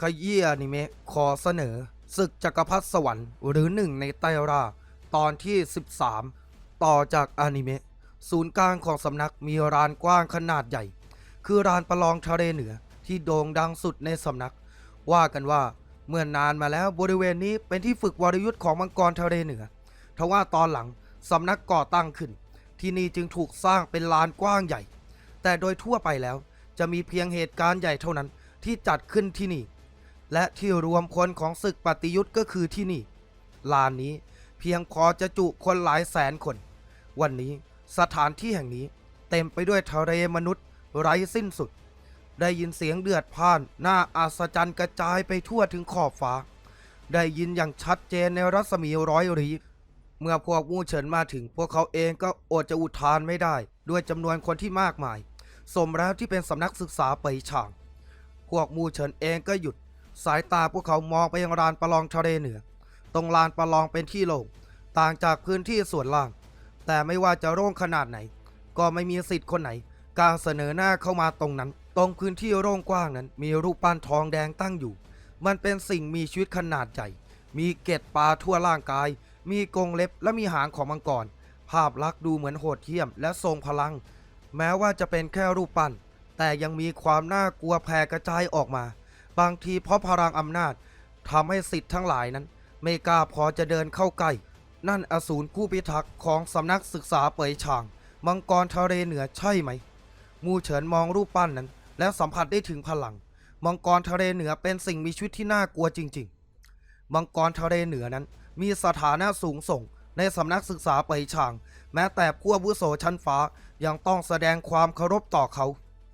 ขยี้อนิเมะขอเสนอ ศึกจักรพรรดิสวรรค์หรือหนึ่งในไตรรา ตอนที่ 13 ต่อจากอนิเมะศูนย์กลางของสำนักมีลานกว้างขนาดใหญ่ คือลานประลองทะเลเหนือที่โด่งดังสุดในสำนัก ว่ากันว่าเมื่อนานมาแล้วบริเวณนี้เป็นที่ฝึกวรยุทธ์ของมังกรทะเลเหนือทว่าตอนหลังสำนักก่อตั้งขึ้น ที่นี่จึงถูกสร้างเป็นลานกว้างใหญ่ แต่โดยทั่วไปแล้วจะมีเพียงเหตุการณ์ใหญ่เท่านั้นที่จัดขึ้นที่นี่ และที่รวมคนของศึกปฏิยุทธ์ก็คือที่นี่ ลานนี้เพียงพอจะจุคนหลายแสนคน วันนี้สถานที่แห่งนี้เต็มไปด้วยทะเลมนุษย์ไร้สิ้นสุด ได้ยินเสียงเดือดพ่านน่าอัศจรรย์กระจายไปทั่วถึงขอบฟ้า ได้ยินอย่างชัดเจนในรัศมีร้อยรีเมื่อพวกมู่เฉินมาถึง พวกเขาเองก็อดจะอุทานไม่ได้ ด้วยจำนวนคนที่มากมาย สมแล้วที่เป็นสำนักศึกษาไปยช่าง พวกมู่เฉินเองก็หยุด สายตาพวกเขามองไปยังลานประลองทะเลเหนือ ตรงลานประลองเป็นที่โล่งต่างจากพื้นที่ส่วนล่าง แต่ไม่ว่าจะโล่งขนาดไหน ก็ไม่มีสิทธิ์คนไหนกล้ารเสนอหน้าเข้ามาตรงนั้น ตรงพื้นที่โล่งกว้างนั้น มีรูปปั้นทองแดงตั้งอยู่ มันเป็นสิ่งมีชีวิตขนาดใหญ่ มีเกล็ดปลาทั่วร่างกาย มีกรงเล็บและมีหางของมังกร ภาพลักษณ์ดูเหมือนโหดเหี้ยมและทรงพลัง แม้ว่าจะเป็นแค่รูปปั้น แต่ยังมีความน่ากลัวแผ่กระจายออกมา บางทีเพราะพลังอำนาจทำให้สิทธิ์ทั้งหลายนั้น ไม่กล้าพอจะเดินเข้าใกล้ นั่นอสูรผู้พิทักษ์ของสำนักศึกษาเปยชาง มังกรทะเลเหนือใช่ไหม มูเฉินมองรูปปั้นนั้น แล้วสัมผัสได้ถึงพลัง มังกรทะเลเหนือเป็นสิ่งมีชีวิตที่น่ากลัวจริง ๆ มังกรทะเลเหนือนั้น มีสถานะสูงส่งในสำนักศึกษาเปยชาง แม้แต่ผู้อาวุโสชั้นฟ้ายังต้องแสดงความเคารพต่อเขา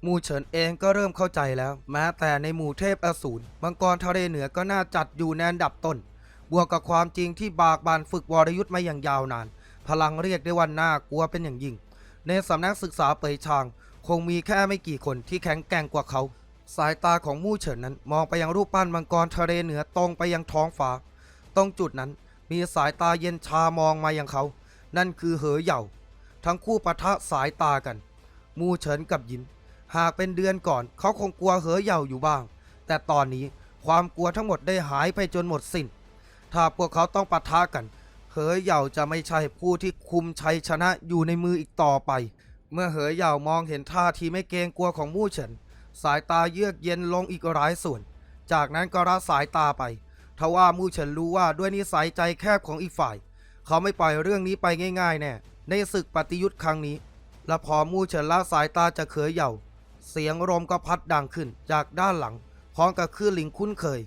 มูเฉินเองก็เริ่มเข้าใจแล้ว แม้แต่ในหมู่เทพอสูรมังกรทะเลเหนือก็น่าจัดอยู่ในอันดับต้น บวกกับความจริงที่บากบานฝึกวรยุทธ์มาอย่างยาวนาน พลังเรียกได้ว่าน่ากลัวเป็นอย่างยิ่ง ในสำนักศึกษาเปยชาง คงมีแค่ไม่กี่คนที่แข็งแกร่งกว่าเขา สายตาของมู่เฉินนั้นมองไปยังรูปปั้นมังกรทะเลเหนือตรงไปยังท้องฟ้า ตรงจุดนั้นมีสายตาเย็นชามองมายังเขา นั่นคือเหอเหย่า ทั้งคู่ปะทะสายตากัน มู่เฉินกับยิน หากเป็นเดือนก่อน เขาคงกลัวเหอเหย่าอยู่บ้าง แต่ตอนนี้ความกลัวทั้งหมดได้หายไปจนหมดสิ้น ถ้าพวกเขาต้องปะทะกัน เหอเหย่าจะไม่ใช่ผู้ที่คุมชัยชนะอยู่ในมืออีกต่อไป เมื่อเหอเหย่ามองเห็นท่าทีไม่เกรงกลัวของมู่เฉิน สายตาเยือกเย็นลงอีกหลายส่วน จากนั้นก็ละสายตาไปทว่ามู่เฉินรู้ว่าด้วยนิสัยใจแคบของอีกฝ่าย เขาไม่ปล่อยเรื่องนี้ไปง่ายๆแน่ในศึกปฏิยุทธ์ครั้งนี้ และพอมู่เฉินละสายตาจากเขยเหย่า เสียงลมก็พัดดังขึ้นจากด้านหลัง พร้อมกับคลื่นลิงคุ้นเคย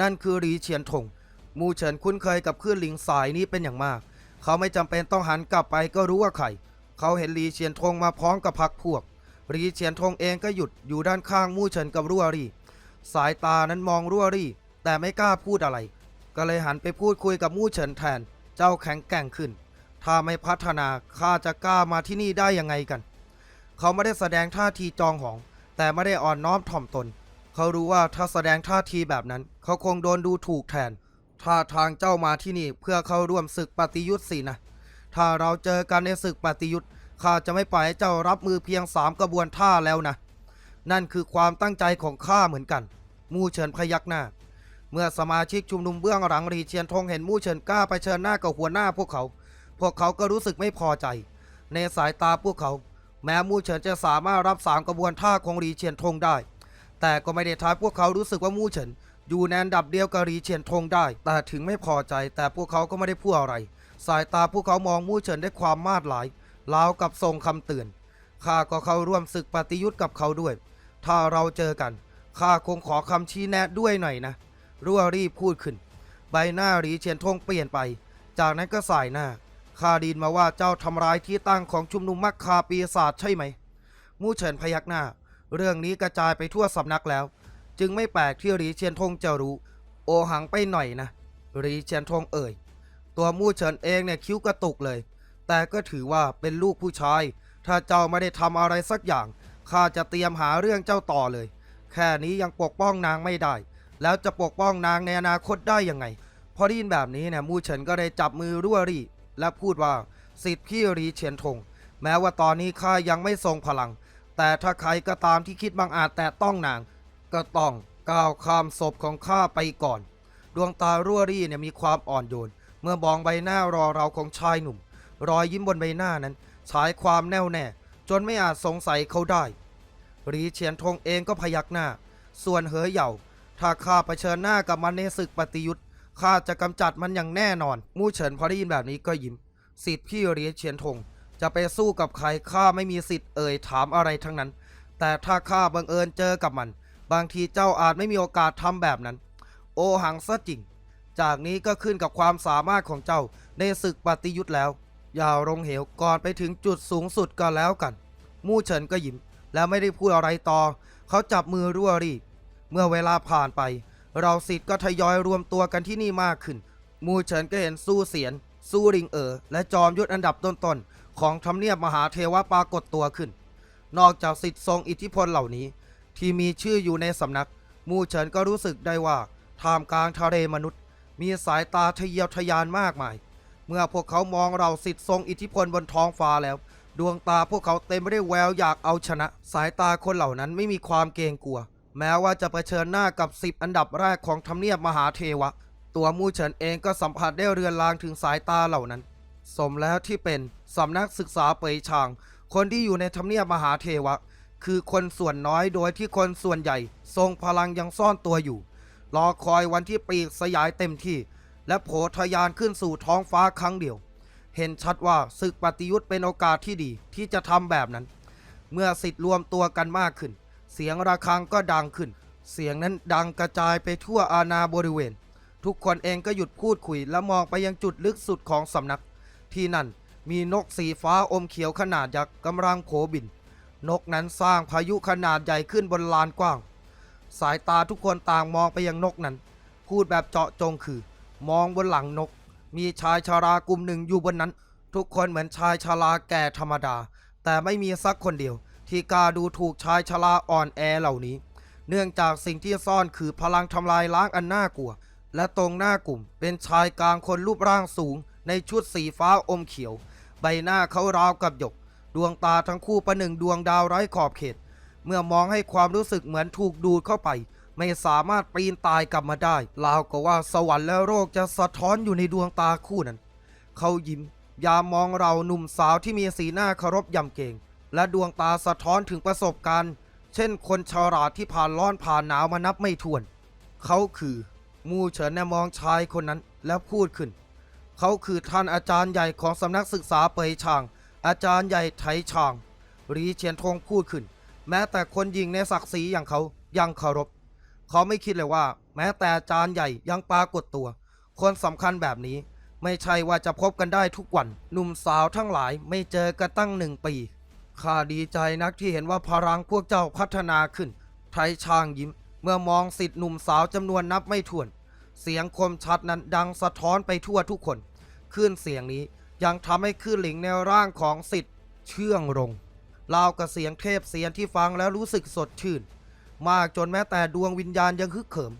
นั่นคือหลีเฉียนถงมูเฉินคุ้นเคยกับคลื่นลิงสายนี้เป็นอย่างมาก เขาไม่จำเป็นต้องหันกลับไปก็รู้ว่าใครเขาเห็นหลีเฉียนทงมาพร้อมกับพักพวกหลีเฉียนทงเองก็หยุดอยู่ด้านข้างมู่เฉินกับรั่วรี่ สายตานั้นมองรั่วรี่ แต่ไม่กล้าพูดอะไร ก็เลยหันไปพูดคุยกับมู่เฉินแทน เจ้าแข็งแกร่งขึ้น ถ้าไม่พัฒนาข้าจะกล้ามาที่นี่ได้ยังไงกัน เขาไม่ได้แสดงท่าทีจองหอง แต่ไม่ได้อ่อนน้อมถ่อมตน เขารู้ว่าถ้าแสดงท่าทีแบบนั้น เขาคงโดนดูถูกแทน ถ้าทางเจ้ามาที่นี่เพื่อเข้าร่วมศึกปฏิยุทธ์สินะ ถ้าเราเจอกันในศึกปฏิยุทธ์ข้าจะไม่ปล่อยให้เจ้ารับมือเพียงสามกระบวนท่าแล้วนะ นั่นคือความตั้งใจของข้าเหมือนกัน มู่เฉินพยักหน้า เมื่อสมาชิกชุมนุมเบื้องหลังรีเชียนทงเห็นมู่เฉินกล้าไปเชิญหน้ากับหัวหน้าพวกเขา พวกเขาก็รู้สึกไม่พอใจ ในสายตาพวกเขา แม้มู่เฉินจะสามารถรับสามกระบวนท่าของรีเชียนทงได้ แต่ก็ไม่ได้ทำให้พวกเขารู้สึกว่ามู่เฉินอยู่ในอันดับเดียวกับรีเชียนทงได้ แต่ถึงไม่พอใจแต่พวกเขาก็ไม่ได้พูดอะไร สายตาพวกเขามองมู่เฉินด้วยความมาดหลายราวกับทรงคำเตือนข้าก็เข้าร่วมศึกปฏิยุทธ์กับเขาด้วย ถ้าเราเจอกันข้าคงขอคำชี้แนะด้วยหน่อยนะรั่วรีบพูดขึ้น ใบหน้าหรีเชียนทงเปลี่ยนไป จากนั้นก็สายหน้า ข้าดินมาว่าเจ้าทำลายที่ตั้งของชุมนุมมักคาปีศาจใช่ไหม มู่เฉินพยักหน้า เรื่องนี้กระจายไปทั่วสำนักแล้ว จึงไม่แปลกที่หรีเชียนทงจะรู้ โอหังไปหน่อยนะหรีเชียนทงเอ่ย ตัวมู่เฉินเองเนี่ยคิ้วกระตุกเลย แต่ก็ถือว่าเป็นลูกผู้ชาย ถ้าเจ้าไม่ได้ทำอะไรสักอย่างข้าจะเตรียมหาเรื่องเจ้าต่อเลย แค่นี้ยังปกป้องนางไม่ได้ แล้วจะปกป้องนางในอนาคตได้ยังไง พอได้ยินแบบนี้เนี่ยมู่เฉินก็ได้จับมือรั่วรี่ และพูดว่าสิทธิ์พี่รีเฉียนทง แม้ว่าตอนนี้ข้ายังไม่ทรงพลัง แต่ถ้าใครก็ตามที่คิดบังอาจแตะต้องนาง ก็ต้องก้าวข้ามศพของข้าไปก่อน ดวงตารั่วรี่เนี่ยมีความอ่อนโยน เมื่อมองใบหน้ารอเราของชายหนุ่ม รอยยิ้มบนใบหน้านั้นฉายความแน่วแน่ จนไม่อาจสงสัยเขาได้รีเฉียนทงเองก็พยักหน้า ส่วนเหอเหย่าถ้าข้าเผชิญหน้ากับมันในศึกปฏิยุทธ์ ข้าจะกำจัดมันอย่างแน่นอน มู่เฉินพอได้ยินแบบนี้ก็ยิ้ม สิทธิ์พี่เหรียญเฉียนทง จะไปสู้กับใครข้าไม่มีสิทธิ์เอ่ยถามอะไรทั้งนั้น แต่ถ้าข้าบังเอิญเจอกับมัน บางทีเจ้าอาจไม่มีโอกาสทำแบบนั้น โอหังซะจริง จากนี้ก็ขึ้นกับความสามารถของเจ้าในศึกปฏิยุทธ์แล้ว อย่าลงเหวก่อนไปถึงจุดสูงสุดก็แล้วกัน มู่เฉินก็ยิ้ม แล้วไม่ได้พูดอะไรต่อ เขาจับมือรั่วรีบ เมื่อเวลาผ่านไป เราสิทธิ์ก็ทยอยรวมตัวกันที่นี่มากขึ้น มูเฉินก็เห็นสู้เสียน สู้ริงเอ๋อและจอมยุทธอันดับต้นๆของทำเนียบมหาเทวะปรากฏตัวขึ้น นอกจากสิทธิ์ทรงอิทธิพลเหล่านี้ ที่มีชื่ออยู่ในสำนัก มูเฉินก็รู้สึกได้ว่าท่ามกลางทะเลมนุษย์ มีสายตาทะเยอทะยานมากมาย เมื่อพวกเขามองเราสิทธิ์ทรงอิทธิพลบนท้องฟ้าแล้ว ดวงตาพวกเขาเต็มไปด้วยแววอยากเอาชนะ สายตาคนเหล่านั้นไม่มีความเกรงกลัว แม้ว่าจะเผชิญหน้ากับสิบอันดับแรกของทำเนียบมหาเทวะ ตัวมูเฉินเองก็สัมผัสได้เรือนลางถึงสายตาเหล่านั้น สมแล้วที่เป็นสำนักศึกษาเปยชาง คนที่อยู่ในทำเนียบมหาเทวะ คือคนส่วนน้อยโดยที่คนส่วนใหญ่ ทรงพลังยังซ่อนตัวอยู่ รอคอยวันที่ปีกสยายเต็มที่ และโผทะยานขึ้นสู่ท้องฟ้าครั้งเดียว เห็นชัดว่าศึกปฏิยุทธ์เป็นโอกาสที่ดีที่จะทำแบบนั้น เมื่อสิทธิ์รวมตัวกันมากขึ้น เสียงระฆังก็ดังขึ้น เสียงนั้นดังกระจายไปทั่วอาณาบริเวณ ทุกคนเองก็หยุดพูดคุยและมองไปยังจุดลึกสุดของสำนัก ที่นั่นมีนกสีฟ้าอมเขียวขนาดยักษ์กำลังโผบิน นกนั้นสร้างพายุขนาดใหญ่ขึ้นบนลานกว้าง สายตาทุกคนต่างมองไปยังนกนั้น พูดแบบเจาะจงคือ มองบนหลังนก มีชายชารากลุ่มหนึ่งอยู่บนนั้น ทุกคนเหมือนชายชราแก่ธรรมดา แต่ไม่มีสักคนเดียว ที่กาดูถูกชายชราอ่อนแอเหล่านี้ เนื่องจากสิ่งที่ซ่อนคือพลังทำลายล้างอันน่ากลัว และตรงหน้ากลุ่มเป็นชายกลางคนรูปร่างสูง ในชุดสีฟ้าอมเขียว ใบหน้าเขาราวกับหยก ดวงตาทั้งคู่ประหนึ่งดวงดาวไร้ขอบเขต เมื่อมองให้ความรู้สึกเหมือนถูกดูดเข้าไป ไม่สามารถปีนตายกลับมาได้ราวกับว่าสวรรค์และโรคจะสะท้อนอยู่ในดวงตาคู่นั้น เขายิ้มยามมองเราหนุ่มสาวที่มีสีหน้าเคารพยำเกรง และดวงตาสะท้อนถึงประสบการณ์ เช่นคนชาราที่ผ่านร้อนผ่านหนาวมานับไม่ถ้วน เขาคือ มูเฉินมองชายคนนั้นแล้วพูดขึ้น เขาคือท่านอาจารย์ใหญ่ของสำนักศึกษาเปยชาง อาจารย์ใหญ่ไถชางหรีเฉียนทงพูดขึ้น แม้แต่คนยิงในศักดิ์ศรีอย่างเขายังเคารพ เขาไม่คิดเลยว่า แม้แต่อาจารย์ใหญ่ยังปรากฏตัว คนสำคัญแบบนี้ไม่ใช่ว่าจะพบกันได้ทุกวัน หนุ่มสาวทั้งหลายไม่เจอกันตั้งหนึ่งปี ข้าดีใจนักที่เห็นว่าพลังพวกเจ้าพัฒนาขึ้น ไทยช่างยิ้ม เมื่อมองสิทธิ์หนุ่มสาวจำนวนนับไม่ถ้วน เสียงคมชัดนั้นดังสะท้อนไปทั่วทุกคนคลื่นเสียงนี้ยังทำให้คลื่นหลิงในร่างของสิทธิ์เชื่องลงราวกับเสียงเทพเสียงที่ฟังแล้วรู้สึกสดชื่น มากจนแม้แต่ดวงวิญญาณยังฮึกเหิม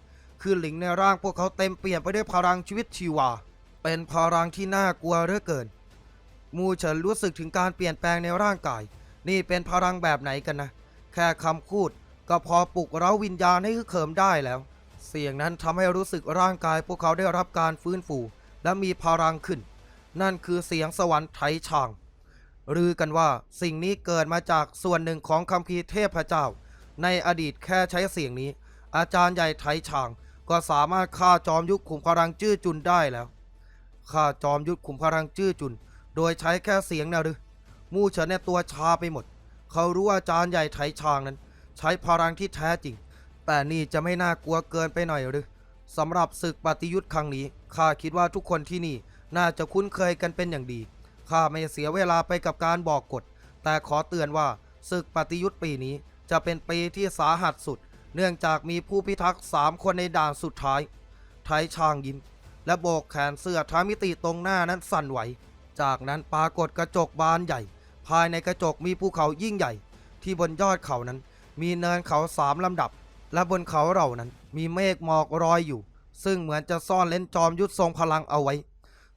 คลื่นหลิงในร่างพวกเขาเต็มเปี่ยมไปด้วยพลังชีวิตชีวา เป็นพลังที่น่ากลัวเหลือเกิน มูเฉินรู้สึกถึงการเปลี่ยนแปลงในร่างกาย นี่เป็นพลังแบบไหนกันนะ แค่คำพูดก็พอปลุกเร้าวิญญาณให้ฮึกเหิมได้แล้ว เสียงนั้นทำให้รู้สึกร่างกายพวกเขาได้รับการฟื้นฟูและมีพลังขึ้น นั่นคือเสียงสวรรค์ไถช่างรือ กันว่าสิ่งนี้เกิดมาจากส่วนหนึ่งของคัมภีเทพเจ้า ในอดีตแค่ใช้เสียงนี้ อาจารย์ใหญ่ไถช่างก็สามารถฆ่าจอมยุทธขุมพลังจื้อจุนได้แล้วฆ่าจอมยุทธขุมพลังจื้อจุน โดยใช้แค่เสียงนะหรือ มู่เฉินเนี่ยตัวชาไปหมด เขารู้ว่าอาจารย์ใหญ่ไถชางนั้น ใช้พลังที่แท้จริง แต่นี่จะไม่น่ากลัวเกินไปหน่อยหรือสำหรับศึกปฏิยุทธ์ครั้งนี้ข้าคิดว่าทุกคนที่นี่น่าจะคุ้นเคยกันเป็นอย่างดีข้าไม่เสียเวลาไปกับการบอกกฎ แต่ขอเตือนว่าศึกปฏิยุทธ์ปีนี้จะเป็นปีที่สาหัสสุด เนื่องจากมีผู้พิทักษ์สามคนในด่านสุดท้าย ไทยช่างยิ้มและโบกแขนเสื้อทามิติตรงหน้านั้นสั่นไหว จากนั้นปรากฏกระจกบานใหญ่ ภายในกระจกมีภูเขายิ่งใหญ่ ที่บนยอดเขานั้น มีเนินเขาสามลำดับ และบนเขาเหล่านั้น มีเมฆหมอกรอยอยู่ ซึ่งเหมือนจะซ่อนเล่นจอมยุทธทรงพลังเอาไว้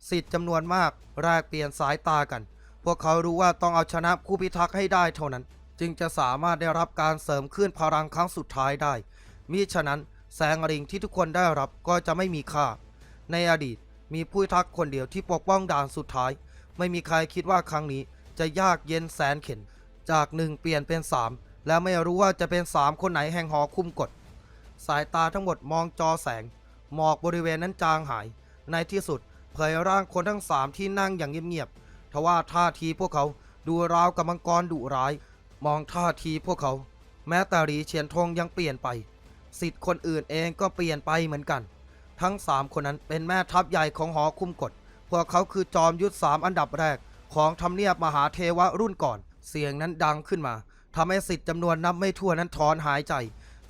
สิทธิ์จำนวนมากแลกเปลี่ยนสายตากัน พวกเขารู้ว่าต้องเอาชนะผู้พิทักษ์ให้ได้เท่านั้น จึงจะสามารถได้รับการเสริมขึ้นพลังครั้งสุดท้ายได้มิฉะนั้นแสงริงที่ทุกคนได้รับก็จะไม่มีค่า ในอดีตมีผู้พิทักษ์คนเดียวที่ปกป้องด่านสุดท้าย ไม่มีใครคิดว่าครั้งนี้ จะยากเย็นแสนเข็น จากหนึ่งเปลี่ยนเป็นสามแล้วไม่รู้ว่าจะเป็นสามคนไหนแห่งหอคุมกฎสายตาทั้งหมดมองจอแสง หมอกบริเวณนั้นจางหาย ในที่สุดเผยร่างคนทั้งสามที่นั่งอย่างเงียบๆทว่าท่าทีพวกเขาดูราวกับมังกรดุร้าย มองท่าทีพวกเขา แม้แต่รีเฉียนทงยังเปลี่ยนไป สิทธิ์คนอื่นเองก็เปลี่ยนไปเหมือนกัน ทั้งสามคนนั้นเป็นแม่ทัพใหญ่ของหอคุมกฎพวกเขาคือจอมยุทธสามอันดับแรก ของทำเนียบมหาเทวะรุ่นก่อน เสียงนั้นดังขึ้นมาทำให้สิทธิ์จำนวนนับไม่ถ้วนนั้นถอนหายใจ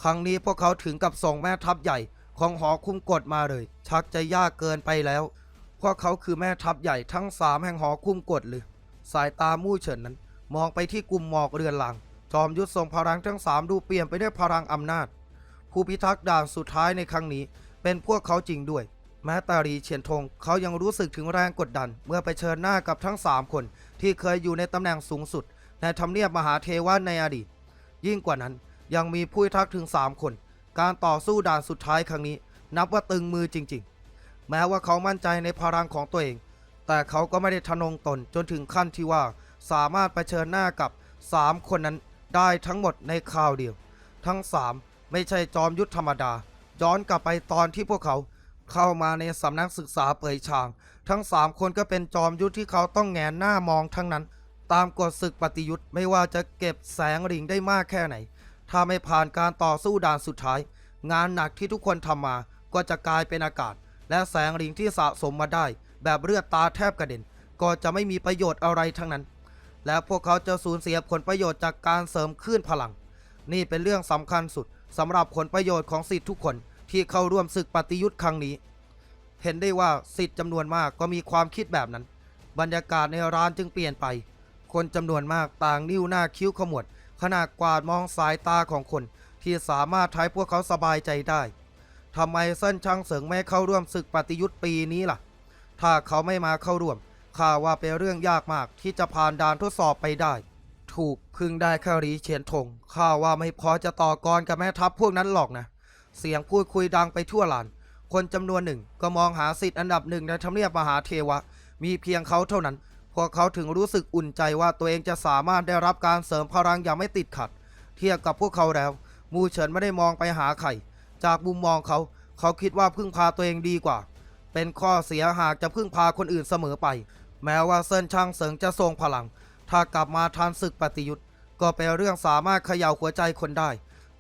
ครั้งนี้พวกเขาถึงกับส่งแม่ทัพใหญ่ ของหอคุ้มกฎมาเลย ชักจะยากเกินไปแล้ว พวกเขาคือแม่ทัพใหญ่ทั้งสามแห่งหอคุ้มกฎหรือสายตามู่เฉินนั้น มองไปที่กลุ่มหมอกเรือนหลัง จอมยุทธทรงพลังทั้งสามดูเปลี่ยนไปด้วยพลังอำนาจ ผู้พิทักษ์ด่านสุดท้ายในครั้งนี้ เป็นพวกเขาจริงด้วย แม้ตารีเฉียนทงเขายังรู้สึกถึงแรงกดดัน เมื่อไปเชิญหน้ากับทั้งสามคน ที่เคยอยู่ในตำแหน่งสูงสุด ในทำเนียบมหาเทวะในอดีต ยิ่งกว่านั้นยังมีผู้ทักถึง 3 คน การต่อสู้ด่านสุดท้ายครั้งนี้ นับว่าตึงมือจริง ๆ แม้ว่าเขามั่นใจในพลังของตัวเอง แต่เขาก็ไม่ได้ทะนงตนจนถึงขั้นที่ว่าสามารถไปเชิญหน้ากับ 3 คนนั้นได้ทั้งหมดในคราวเดียว ทั้ง 3 ไม่ใช่จอมยุทธธรรมดาย้อนกลับไปตอนที่พวกเขา เข้ามาในสำนักศึกษาเปยชาง ทั้ง3คนก็เป็นจอมยุทธที่เขาต้องแงนหน้ามองทั้งนั้น ตามกฎศึกปฏิยุทธ์ไม่ว่าจะเก็บแสงริงได้มากแค่ไหน ถ้าไม่ผ่านการต่อสู้ด่านสุดท้าย งานหนักที่ทุกคนทำมาก็จะกลายเป็นอากาศ และแสงริงที่สะสมมาได้ แบบเลือดตาแทบกระเด็น ก็จะไม่มีประโยชน์อะไรทั้งนั้น และพวกเขาจะสูญเสียผลประโยชน์จากการเสริมคลื่นพลัง นี่เป็นเรื่องสำคัญสุดสำหรับผลประโยชน์ของสิทธิ์ทุกคน ที่เข้าร่วมศึกปฏิยุทธ์ครั้งนี้ เห็นได้ว่าสิทธิ์จำนวนมากก็มีความคิดแบบนั้น บรรยากาศในร้านจึงเปลี่ยนไป คนจำนวนมากต่างนิ้วหน้าคิ้วขมวดขณะกวาดมองสายตาของคน ที่สามารถทำให้พวกเขาสบายใจได้ทำไมเส้นช่างเสริงไม่เข้าร่วมศึกปฏิยุทธ์ปีนี้ล่ะ ถ้าเขาไม่มาเข้าร่วมข้าว่าเป็นเรื่องยากมากที่จะผ่านด่านทดสอบไปได้ ถูกพึ่งได้แค่รีเฉียนทงข้าว่าไม่พอจะต่อกรกับแม่ทัพพวกนั้นหรอกนะ เสียงพูดคุยดังไปทั่วลาน คนจำนวนหนึ่งก็มองหาสิทธิ์อันดับหนึ่งในทำเนียบมหาเทวะ มีเพียงเขาเท่านั้น พวกเขาถึงรู้สึกอุ่นใจว่าตัวเองจะสามารถได้รับการเสริมพลังอย่างไม่ติดขัด เทียบกับพวกเขาแล้ว มูเฉินไม่ได้มองไปหาใครจากมุมมองเขา เขาคิดว่าพึ่งพาตัวเองดีกว่า เป็นข้อเสียหากจะพึ่งพาคนอื่นเสมอไป แม้ว่าเซินช่างเสริงจะทรงพลัง ถ้ากลับมาทันศึกปฏิยุทธ์ก็เป็นเรื่องสามารถเขย่าหัวใจคนได้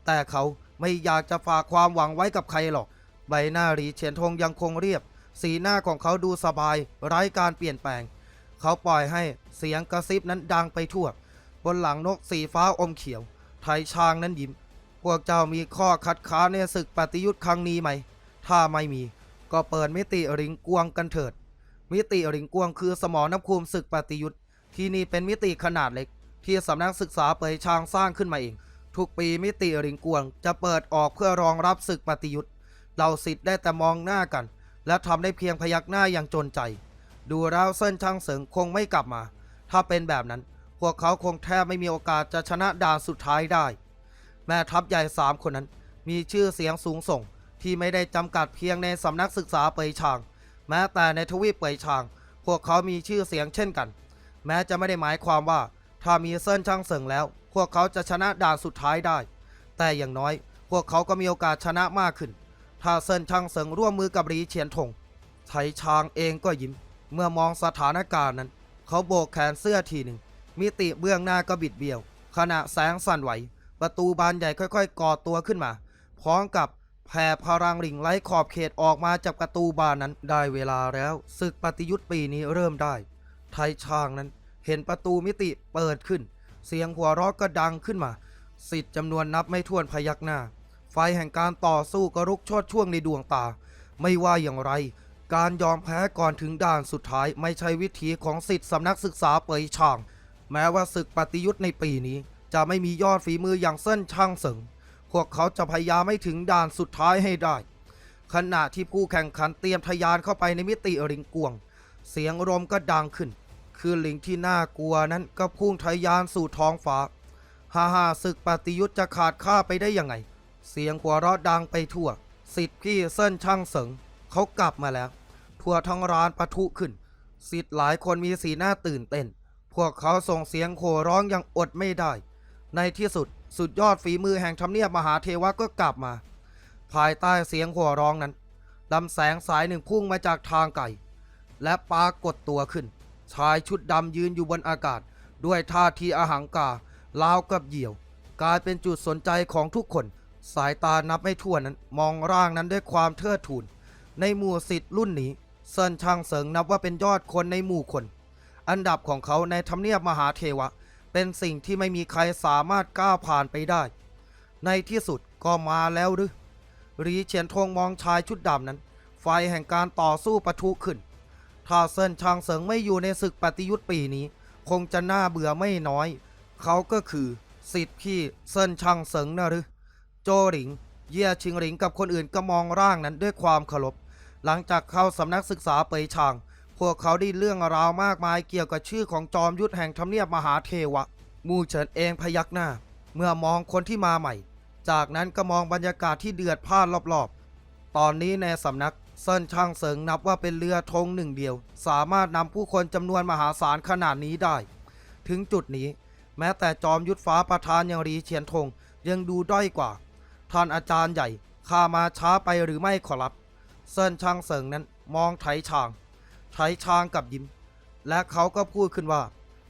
แต่เขา ไม่อยากจะฝากความหวังไว้กับใครหรอก ใบหน้าหรีเฉียนทงยังคงเรียบ สีหน้าของเขาดูสบายไร้การเปลี่ยนแปลง เขาปล่อยให้เสียงกระซิบนั้นดังไปทั่ว บนหลังนกสีฟ้าอมเขียว ไทยช้างนั้นยิ้ม พวกเจ้ามีข้อคัดค้านในศึกปฏิยุทธ์ครั้งนี้ไหม ถ้าไม่มี ก็เปิดมิติริงกวงกันเถิด มิติริงกวงคือสมรน้ำคูมศึกปฏิยุทธ์ที่นี่เป็นมิติขนาดเล็ก ที่สำนักศึกษาเปยชางสร้างขึ้นมาเอง ทุกปีมิติริงกวง จะเปิดออกเพื่อรองรับศึกปฏิยุทธ์เราสิทธิ์ได้แต่มองหน้ากัน และทำได้เพียงพยักหน้าอย่างจนใจ ดูแล้วเส้นช่างเสริงคงไม่กลับมา ถ้าเป็นแบบนั้น พวกเขาคงแทบไม่มีโอกาสจะชนะด่านสุดท้ายได้ แม่ทัพใหญ่สามคนนั้น มีชื่อเสียงสูงส่ง ที่ไม่ได้จำกัดเพียงในสำนักศึกษาเปยชาง แม้แต่ในทวีปเปยชาง พวกเขามีชื่อเสียงเช่นกัน แม้จะไม่ได้หมายความว่าถ้ามีเส้นช่างเสริงแล้ว พวกเขาจะชนะด่านสุดท้ายได้ แต่อย่างน้อย พวกเขาก็มีโอกาสชนะมากขึ้น ถ้าเซินช่างเสริงร่วมมือกับหรีเฉียนถงไถชางเองก็ยิ้ม เมื่อมองสถานการณ์นั้น เขาโบกแขนเสื้อทีหนึ่ง มิติเบื้องหน้าก็บิดเบี้ยว ขณะแสงสั่นไหว ประตูบานใหญ่ค่อยๆ ก่อตัวขึ้นมา พร้อมกับแผ่พลังริงไร้ขอบเขตออกมาจากประตูบานนั้นได้เวลาแล้วศึกปฏิยุทธ์ปีนี้เริ่มได้ ไทช่างนั้นเห็นประตูมิติเปิดขึ้น เสียงหัวเราะก็ดังขึ้นมา สิทธิ์จำนวนนับไม่ถ้วนพยักหน้า ไฟแห่งการต่อสู้ก็รุกโชดช่วงในดวงตา ไม่ว่าอย่างไร การยอมแพ้ก่อนถึงด่านสุดท้ายไม่ใช่วิธีของสิทธิ์สำนักศึกษาเปยช่าง แม้ว่าศึกปฏิยุทธ์ในปีนี้ จะไม่มียอดฝีมืออย่างเส้นช่างเสิงพวกเขาจะพยายามไม่ถึงด่านสุดท้ายให้ได้ ขณะที่ผู้แข่งขันเตรียมทะยานเข้าไปในมิติริงกวง เสียงลมก็ดังขึ้น คือลิงที่น่ากลัวนั้นก็พุ่งทะยานสู่ท้องฟ้าฮ่าฮ่าศึกปฏิยุทธ์จะขาดค่าไปได้ยังไง เสียงหัวเราะดังไปทั่ว สิทธิ์พี่เซินช่างเสิงเขากลับมาแล้ว ทั่วทั้งร้านปะทุขึ้น สิทธิ์หลายคนมีสีหน้าตื่นเต้น พวกเขาส่งเสียงโห่ร้องอย่างอดไม่ได้ ในที่สุดสุดยอดฝีมือแห่งทำเนียบมหาเทวะก็กลับมา ภายใต้เสียงโห่ร้องนั้นลำแสงสายหนึ่งพุ่งมาจากทางไกลและปรากฏตัวขึ้น ชายชุดดำยืนอยู่บนอากาศ ด้วยท่าทีอาหังการลาวกับเหยี่ยว กลายเป็นจุดสนใจของทุกคน สายตานับไม่ถ้วนนั้นมองร่างนั้นด้วยความเทิดทูน ในหมู่สิทธิ์รุ่นนี้เซินช่างเสิงนับว่าเป็นยอดคนในหมู่คน อันดับของเขาในทำเนียบมหาเทวะ เป็นสิ่งที่ไม่มีใครสามารถก้าวผ่านไปได้ ในที่สุดก็มาแล้วหรือหรีเฉียนทงมองชายชุดดำนั้น ไฟแห่งการต่อสู้ปะทุขึ้น ถ้าเซินชางเสิงไม่อยู่ในศึกปฏิยุทธ์ปีนี้ คงจะน่าเบื่อไม่น้อย เขาก็คือสิทธิ์พี่เซินชางเสิงนะหรือโจหลิง เย่ยชิงหลิงกับคนอื่นก็มองร่างนั้นด้วยความเคารพหลังจากเข้าสำนักศึกษาเปยชาง พวกเขาได้เรื่องราวมากมายเกี่ยวกับชื่อของจอมยุทธแห่งทำเนียบมหาเทวะ มู่เฉินเองพยักหน้า เมื่อมองคนที่มาใหม่ จากนั้นก็มองบรรยากาศที่เดือดพล่านรอบๆ ตอนนี้ในสำนัก เซินช่างเสิงนับว่าเป็นเรือธงหนึ่งเดียว สามารถนำผู้คนจำนวนมหาศาลขนาดนี้ได้ ถึงจุดนี้ แม้แต่จอมยุทธฟ้าประธานอย่างรีเฉียนทงยังดูด้อยกว่า ท่านอาจารย์ใหญ่ข้ามาช้าไปหรือไม่ขอรับเซินช่างเสิงนั้นมองไถชางไถชางกับยิ้ม และเขาก็พูดขึ้นว่า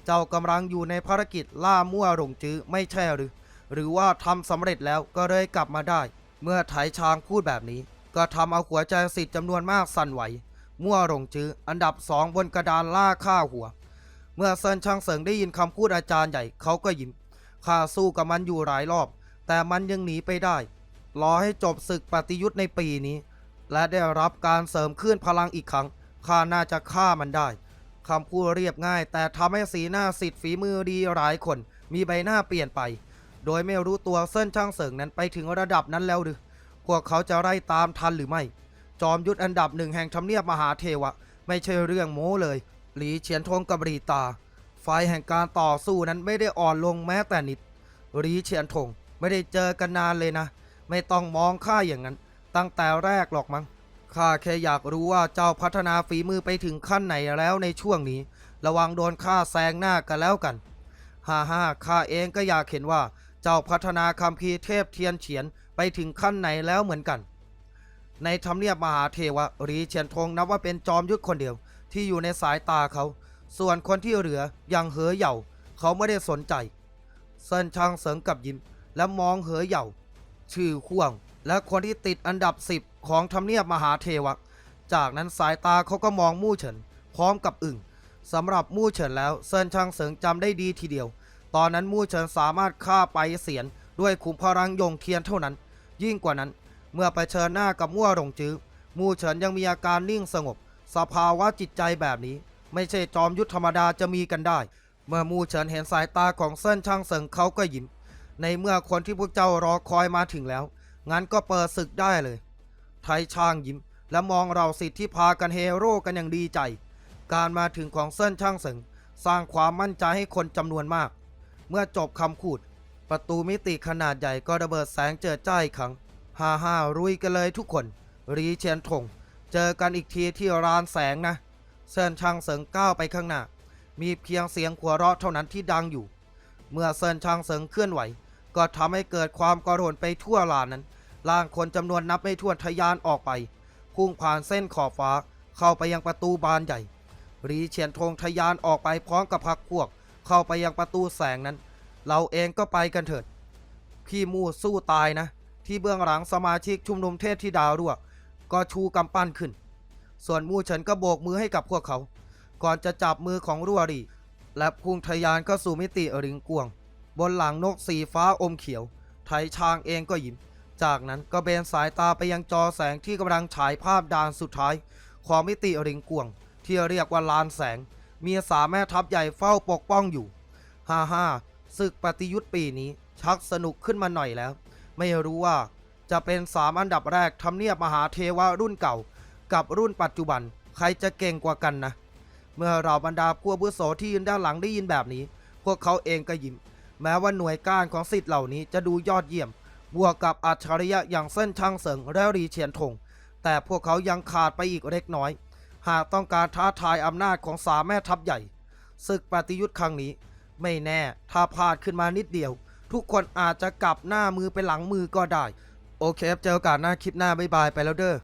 เจ้ากำลังอยู่ในภารกิจล่ามั่วหลงจื้อไม่ใช่หรือ หรือว่าทำสำเร็จแล้วก็เลยกลับมาได้ เมื่อไถชางพูดแบบนี้ ก็ทำเอาหัวใจสิทธิ์จำนวนมากสั่นไหว มั่วหลงจื้ออันดับสองบนกระดานล่าค่าหัว เมื่อเซินช่างเสิงได้ยินคำพูดอาจารย์ใหญ่เขาก็ยิ้มข้าสู้กับมันอยู่หลายรอบ แต่มันยังหนีไปได้ รอให้จบศึกปฏิยุทธ์ในปีนี้ และได้รับการเสริมขึ้นพลังอีกครั้งข้าน่าจะฆ่ามันได้คำพูดเรียบง่าย แต่ทำให้สีหน้าสิทธิ์ฝีมือดีหลายคน มีใบหน้าเปลี่ยนไป โดยไม่รู้ตัวเส้นช่างเสิงนั้นไปถึงระดับนั้นแล้วหรือ พวกเขาจะไล่ตามทันหรือไม่ จอมยุทธอันดับหนึ่งแห่งทำเนียบมหาเทวะ ไม่ใช่เรื่องโม้เลย หลีเฉียนทงกับหรีตา ไฟแห่งการต่อสู้นั้นไม่ได้อ่อนลงแม้แต่นิดหลีเฉียนทงไม่ได้เจอกันนานเลยนะ ไม่ต้องมองข้าอย่างนั้น ตั้งแต่แรกหรอกมั้งข้าแค่อยากรู้ว่าเจ้าพัฒนาฝีมือไปถึงขั้นไหนแล้วในช่วงนี้ ระวังโดนข้าแซงหน้ากันแล้วกันฮ่าฮ่าข้าเองก็อยากเห็นว่า เจ้าพัฒนาคำพีเทพเทียนเฉียน ไปถึงขั้นไหนแล้วเหมือนกัน ในทำเนียบมหาเทวะรีเฉียนทงนับว่าเป็นจอมยุทธคนเดียวที่อยู่ในสายตาเขา ส่วนคนที่เหลือยังเหอเหย่าเขาไม่ได้สนใจเซินชางเสิงกับยิ้มและมองเหอเหย่าชื่อข่วง และคนที่ติดอันดับ10ของทำเนียบมหาเทวะ จากนั้นสายตาเขาก็มองมู่เฉิน พร้อมกับอึ่งสำหรับมู่เฉินแล้วเซินชางเสิงจำได้ดีทีเดียว ตอนนั้นมู่เฉินสามารถฆ่าไปเสียน ด้วยขุมพลังยงเทียนเท่านั้น ยิ่งกว่านั้น เมื่อไปเชิญหน้ากับมั่วหลงจื้อมู่เฉินยังมีอาการนิ่งสงบ สภาวะจิตใจแบบนี้ ไม่ใช่จอมยุทธธรรมดาจะมีกันได้ เมื่อมู่เฉินเห็นสายตาของเซินช่างเสิงเขาก็ยิ้มในเมื่อคนที่พวกเจ้ารอคอยมาถึงแล้ว งั้นก็เปิดศึกได้เลย ไทยช่างยิ้ม และมองเราสิทธิ์ที่พากันเฮโร่กันอย่างดีใจ การมาถึงของเซินช่างเสิงสร้างความมั่นใจให้คนจำนวนมาก เมื่อจบคำพูด ประตูมิติขนาดใหญ่ก็ระเบิดแสงเจิดจ้าอีกครั้งฮ่าฮ่ารุยกันเลยทุกคน รีเชียนถง เจอกันอีกทีที่รานแสงนะ เซินช่างเสิงก้าวไปข้างหน้า มีเพียงเสียงหัวเราะเท่านั้นที่ดังอยู่ เมื่อเซินช่างเสิงเคลื่อนไหว ก็ทำให้เกิดความกระโดนไปทั่วลานนั้นล่างคนจำนวนนับไม่ถ้วนทะยานออกไปพุ่งผ่านเส้นขอบฟ้า เข้าไปยังประตูบานใหญ่รีเฉียนธงทะยานออกไปพร้อมกับพักพวก เข้าไปยังประตูแสงนั้น เราเองก็ไปกันเถิด พี่มูสู้ตายนะ ที่เบื้องหลังสมาชิกชุมนุมเทพที่ดาวรั่ว ก็ชูกำปั้นขึ้น ส่วนมูเฉินก็โบกมือให้กับพวกเขา ก่อนจะจับมือของรั่วรีและพุ่งทะยานเข้าสู่มิติริงกวง บนหลังนกสีฟ้าอมเขียว ไทชางเองก็ยิ้ม จากนั้นก็เบนสายตาไปยังจอแสงที่กำลังฉายภาพด่านสุดท้าย ของมิติริงกวง ที่เรียกว่าลานแสง มีสามแม่ทัพใหญ่เฝ้าปกป้องอยู่ ฮ่าฮ่า ศึกปฏิยุทธ์ปีนี้ ชักสนุกขึ้นมาหน่อยแล้ว ไม่รู้ว่าจะเป็นสามอันดับแรกทำเนียบมหาเทวะรุ่นเก่า กับรุ่นปัจจุบัน ใครจะเก่งกว่ากันนะ เมื่อเราบรรดาพวกบุโสที่ยืนด้านหลังได้ยินแบบนี้ พวกเขาเองก็ยิ้มแม้ว่าหน่วยก้านของสิทธิ์เหล่านี้จะดูยอดเยี่ยม บวกกับอัจฉริยะอย่างเส้นช่างเสริงและรีเฉียนทง แต่พวกเขายังขาดไปอีกเล็กน้อย หากต้องการท้าทายอำนาจของสามแม่ทัพใหญ่ศึกปฏิยุทธ์ครั้งนี้ ไม่แน่ ถ้าพลาดขึ้นมานิดเดียว ทุกคนอาจจะกลับหน้ามือไปหลังมือก็ได้ โอเคครับเจอโอกาสหน้าคลิปหน้าบ๊ายบายไปแล้วเด้อ